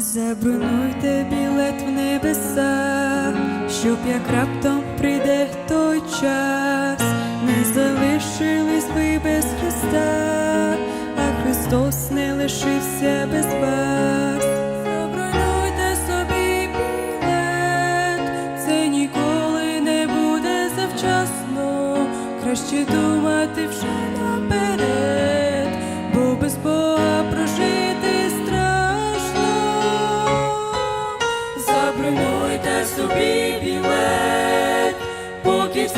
Забронуйте білет в небеса, щоб як раптом прийде той час, не залишились ви без Христа, а Христос не лишився без вас. Забронуйте собі білет, це ніколи не буде завчасно, краще думати вже наперед,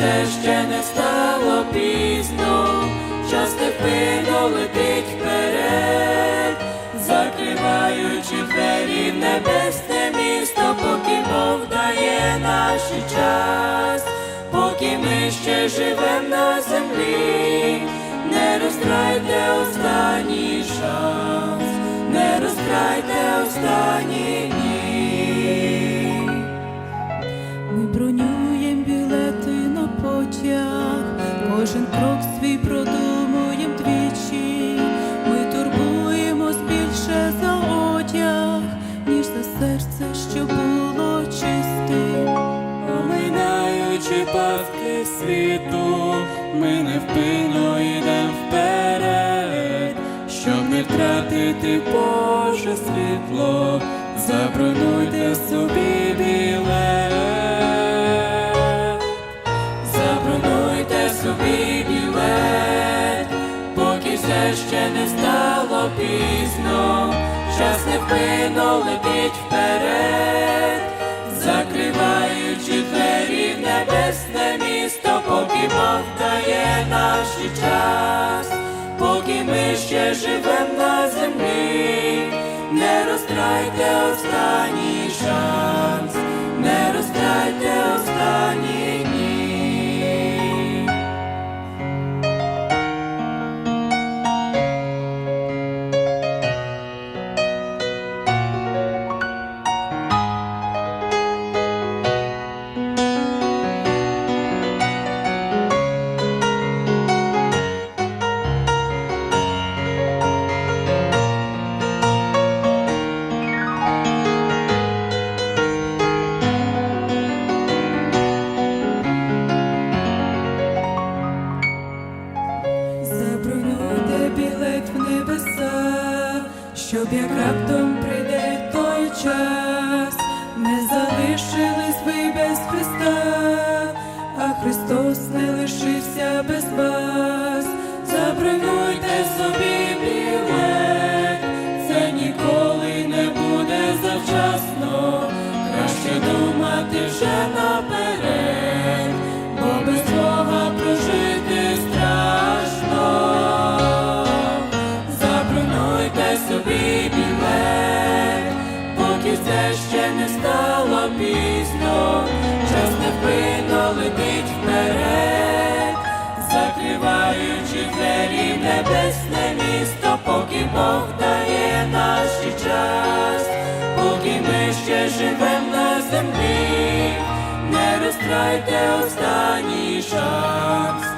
все ще не стало пізно, час невпинно летить вперед, закриваючи двері в небесне місто, поки Бог дає наш час, поки ми ще живем кожен крок свій продумуєм двічі. Ми турбуємось більше за одяг, ніж за серце, що було чистим. Оминаючи пастки світу, ми невпинно йдем вперед, щоб не втратити Боже світло, забронуйте собі пізно, час невпинно летить вперед, закриваючи двері в небесне місто, поки Бог дає наш час, поки ми ще живем на землі, не розтрайте останній шанс, не розтрайте останні щоб як раптом прийде той час, не залишились ви без Христа, а Христос не лишився без вас. Забронуйте собі білет, це ніколи не буде завчасно, краще думати вже наперед, поки все ще не стало пізно, час невпинно летить вперед, закриваючи двері небесне місто, поки Бог дає наш час, поки ми ще живем на землі, не розтрайте останній шанс,